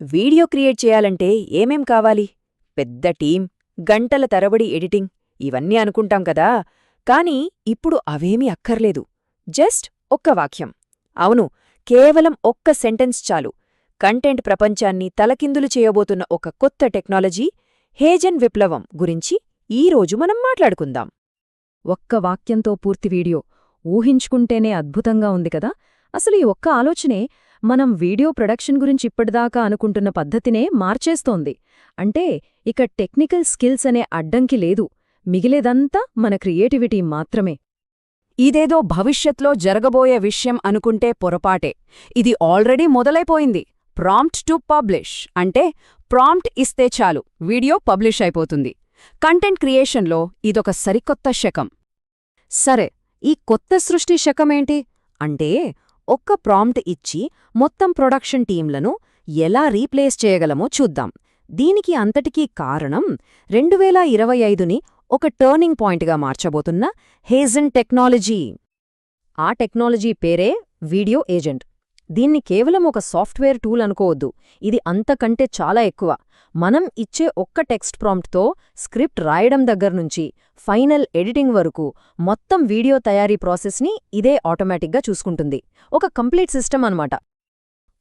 Video create చేయాలంటే ఏమేం కావాలి? పెద్ద టీం గంటల తరబడి ఎడిటింగ్ ఇవన్నీ అనుకుంటాం కదా. కానీ ఇప్పుడు అవేమీ అక్కర్లేదు. జస్ట్ ఒక్క వాక్యం. అవును కేవలం ఒక్క సెంటెన్స్ చాలు. కంటెంట్ ప్రపంచాన్ని తలకిందులు చేయబోతున్న ఒక కొత్త టెక్నాలజీ హేజన్ విప్లవం గురించి ఈరోజు మనం మాట్లాడుకుందాం. ఒక్క వాక్యంతో పూర్తి వీడియో ఊహించుకుంటేనే అద్భుతంగా ఉంది కదా. అసలు ఈ ఒక్క ఆలోచనే మనం వీడియో ప్రొడక్షన్ గురించి ఇప్పటిదాకా అనుకుంటున్న పద్ధతినే మార్చేస్తోంది. అంటే ఇక టెక్నికల్ స్కిల్స్ అనే అడ్డంకి లేదు. మిగిలేదంతా మన క్రియేటివిటీ మాత్రమే. ఇదేదో భవిష్యత్లో జరగబోయే విషయం అనుకుంటే పొరపాటే. ఇది ఆల్రెడీ మొదలైపోయింది. ప్రాంప్ట్ టు పబ్లిష్ అంటే ప్రాంప్ట్ ఇస్తే చాలు వీడియో పబ్లిష్ అయిపోతుంది. కంటెంట్ క్రియేషన్లో ఇదొక సరికొత్త శకం. సరే ఈ కొత్త సృష్టి శకమేంటి? అంటే ఒక్క ప్రాంప్ట్ ఇచ్చి మొత్తం ప్రొడక్షన్ టీంలను ఎలా రీప్లేస్ చేయగలమో చూద్దాం. దీనికి అంతటికీ కారణం రెండువేల ఇరవై ఐదుని ఒక టర్నింగ్ పాయింట్గా మార్చబోతున్న హేజన్ టెక్నాలజీ. ఆ టెక్నాలజీ పేరే వీడియో ఏజెంట్. దీన్ని కేవలం ఒక సాఫ్ట్వేర్ టూల్ అనుకోవద్దు. ఇది అంతకంటే చాలా ఎక్కువ. మనం ఇచ్చే ఒక్క టెక్స్ట్ ప్రాంప్ట్తో స్క్రిప్ట్ రాయడం దగ్గర్నుంచి ఫైనల్ ఎడిటింగ్ వరకు మొత్తం వీడియో తయారీ ప్రాసెస్ని ఇదే ఆటోమేటిక్గా చూసుకుంటుంది. ఒక కంప్లీట్ సిస్టమ్ అన్నమాట.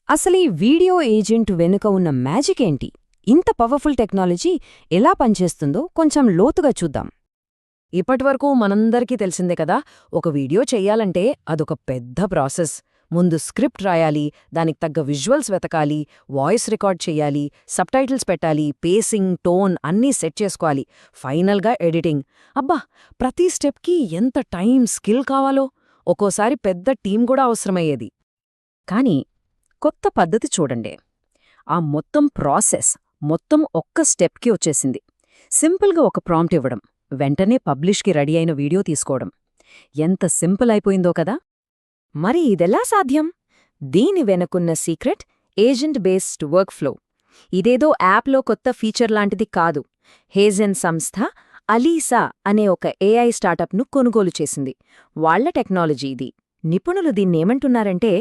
అసలీ వీడియో ఏజెంట్ వెనుక ఉన్న మ్యాజిక్ ఏంటి? ఇంత పవర్ఫుల్ టెక్నాలజీ ఎలా పనిచేస్తుందో కొంచెం లోతుగా చూద్దాం. ఇప్పటివరకు మనందరికీ తెలిసిందే కదా ఒక వీడియో చెయ్యాలంటే అదొక పెద్ద ప్రాసెస్. ముందు స్క్రిప్ట్ రాయాలి దానికి తగ్గ విజువల్స్ వెతకాలి వాయిస్ రికార్డ్ చెయ్యాలి సబ్టైటిల్స్ పెట్టాలి పేసింగ్ టోన్ అన్నీ సెట్ చేసుకోవాలి. ఫైనల్గా ఎడిటింగ్. అబ్బా! ప్రతి స్టెప్కి ఎంత టైం స్కిల్ కావాలో? ఒక్కోసారి పెద్ద టీం కూడా అవసరమయ్యేది. కానీ కొత్త పద్ధతి చూడండి. ఆ మొత్తం ప్రాసెస్ మొత్తం ఒక్క స్టెప్కి వచ్చేసింది. సింపుల్గా ఒక ప్రాంప్ట్ ఇవ్వడం వెంటనే పబ్లిష్కి రెడీ అయిన వీడియో తీసుకోవడం. ఎంత సింపుల్ అయిపోయిందో కదా! మరి ఇదెలా సాధ్యం? దీని వెనకున్న సీక్రెట్ ఏజెంట్ బేస్డ్ వర్క్ఫ్లో. ఇదేదో యాప్లో కొత్త ఫీచర్ లాంటిది కాదు. హేజెన్ సంస్థ అలీసా అనే ఒక ఏఐ స్టార్టప్ను కొనుగోలు చేసింది. వాళ్ళ టెక్నాలజీ ఇది. నిపుణులు దీన్నేమంటున్నారంటే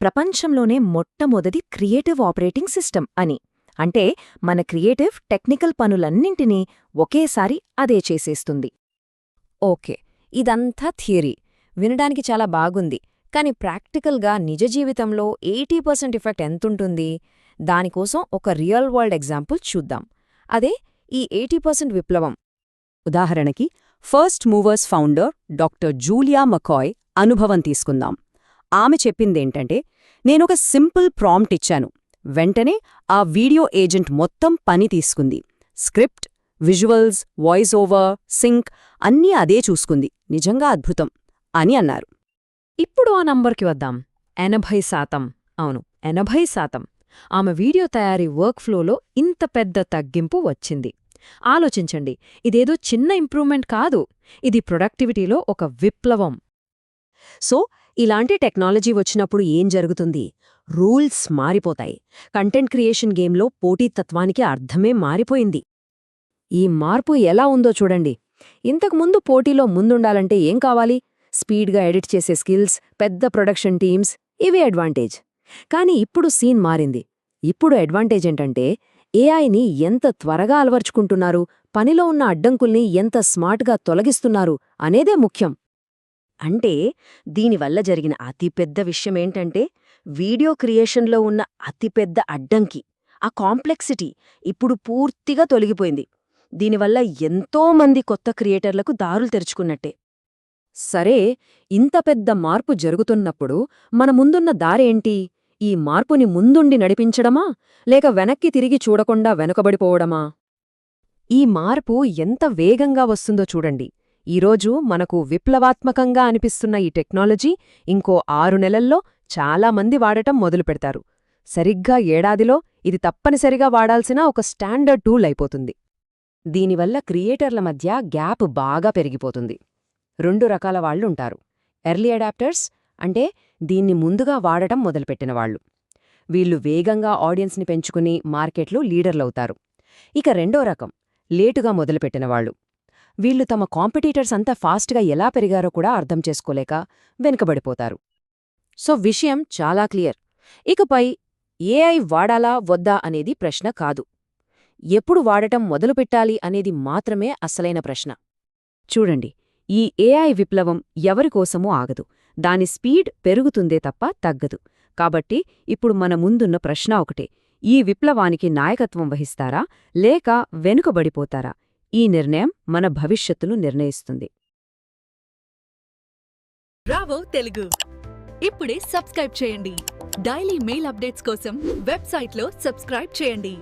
ప్రపంచంలోనే మొట్టమొదటి క్రియేటివ్ ఆపరేటింగ్ సిస్టమ్ అని. అంటే మన క్రియేటివ్ టెక్నికల్ పనులన్నింటినీ ఒకేసారి అదే చేసేస్తుంది. ఓకే. ఇదంతా థియరీ. వినడానికి చాలా బాగుంది. కానీ ప్రాక్టికల్గా నిజ జీవితంలో ఎయిటీ పర్సెంట్ ఎఫెక్ట్ ఎంతుంటుంది? దానికోసం ఒక రియల్ వరల్డ్ ఎగ్జాంపుల్ చూద్దాం. అదే ఈ ఎయిటీ పర్సెంట్ విప్లవం. ఉదాహరణకి first movers founder doctor Julia McKay అనుభవం తీసుకుందాం. ఆమె చెప్పిందేంటంటే నేనొక సింపుల్ ప్రాంప్ట్ ఇచ్చాను. వెంటనే ఆ వీడియో ఏజెంట్ మొత్తం పని తీసుకుంది. Script visuals voice over sync అన్నీ అదే చూసుకుంది. నిజంగా అద్భుతం అని అన్నారు. ఇప్పుడు ఆ నంబర్కి వద్దాం. ఎనభై శాతం. అవును ఎనభై శాతం. ఆమె వీడియో తయారీ వర్క్ఫ్లోలో ఇంత పెద్ద తగ్గింపు వచ్చింది. ఆలోచించండి ఇదేదో చిన్న ఇంప్రూవ్మెంట్ కాదు. ఇది ప్రొడక్టివిటీలో ఒక విప్లవం. సో ఇలాంటి టెక్నాలజీ వచ్చినప్పుడు ఏం జరుగుతుంది? రూల్స్ మారిపోతాయి. కంటెంట్ క్రియేషన్ గేమ్లో పోటీతత్వానికి అర్థమే మారిపోయింది. ఈ మార్పు ఎలా ఉందో చూడండి. ఇంతకుముందు పోటీలో ముందుండాలంటే ఏం కావాలి? స్పీడ్గా ఎడిట్ చేసే స్కిల్స్ పెద్ద ప్రొడక్షన్ టీమ్స్ ఇవే అడ్వాంటేజ్. కానీ ఇప్పుడు సీన్ మారింది. ఇప్పుడు అడ్వాంటేజ్ ఏంటంటే ఏఐని ఎంత త్వరగా అలవర్చుకుంటున్నారు పనిలో ఉన్న అడ్డంకుల్ని ఎంత స్మార్ట్గా తొలగిస్తున్నారు అనేదే ముఖ్యం. అంటే దీనివల్ల జరిగిన అతిపెద్ద విషయమేంటంటే వీడియో క్రియేషన్లో ఉన్న అతిపెద్ద అడ్డంకి ఆ కాంప్లెక్సిటీ ఇప్పుడు పూర్తిగా తొలగిపోయింది. దీనివల్ల ఎంతోమంది కొత్త క్రియేటర్లకు దారులు తెరుచుకున్నట్టే. సరే ఇంత పెద్ద మార్పు జరుగుతున్నప్పుడు మన ముందున్న దారేంటి? ఈ మార్పుని ముందుండి నడిపించడమా? లేక వెనక్కి తిరిగి చూడకుండా వెనుకబడిపోవడమా? ఈ మార్పు ఎంత వేగంగా వస్తుందో చూడండి. ఈరోజు మనకు విప్లవాత్మకంగా అనిపిస్తున్న ఈ టెక్నాలజీ ఇంకో ఆరు నెలల్లో చాలామంది వాడటం మొదలుపెడతారు. సరిగ్గా ఏడాదిలో ఇది తప్పనిసరిగా వాడాల్సిన ఒక స్టాండర్డ్ టూల్ అయిపోతుంది. దీనివల్ల క్రియేటర్ల మధ్య గ్యాప్ బాగా పెరిగిపోతుంది. రెండు రకాల వాళ్ళుంటారు. ఎర్లీ అడాప్టర్స్ అంటే దీన్ని ముందుగా వాడటం మొదలుపెట్టినవాళ్ళు వీళ్ళు వేగంగా ఆడియన్స్ని పెంచుకుని మార్కెట్లో లీడర్లవుతారు. ఇక రెండో రకం లేటుగా మొదలుపెట్టినవాళ్ళు వీళ్ళు తమ కాంపిటీటర్స్ అంతా ఫాస్ట్గా ఎలా పెరిగారో కూడా అర్థం చేసుకోలేక వెనుకబడిపోతారు. సో విషయం చాలా క్లియర్. ఇకపై ఏఐ వాడాలా వద్దా అనేది ప్రశ్న కాదు. ఎప్పుడు వాడటం మొదలుపెట్టాలి అనేది మాత్రమే అసలైన ప్రశ్న. చూడండి ఈ ఏఐ విప్లవం ఎవరికోసమూ ఆగదు. దాని స్పీడ్ పెరుగుతుందే తప్ప తగ్గదు. కాబట్టి ఇప్పుడు మన ముందున్న ప్రశ్న ఒకటే. ఈ విప్లవానికి నాయకత్వం వహిస్తారా? లేక వెనుకబడిపోతారా? ఈ నిర్ణయం మన భవిష్యత్తును నిర్ణయిస్తుంది. రావో తెలుగు. ఇప్పుడే సబ్స్క్రైబ్ చేయండి. డైలీ మెయిల్ అప్డేట్స్ కోసం వెబ్సైట్లో సబ్స్క్రైబ్ చేయండి.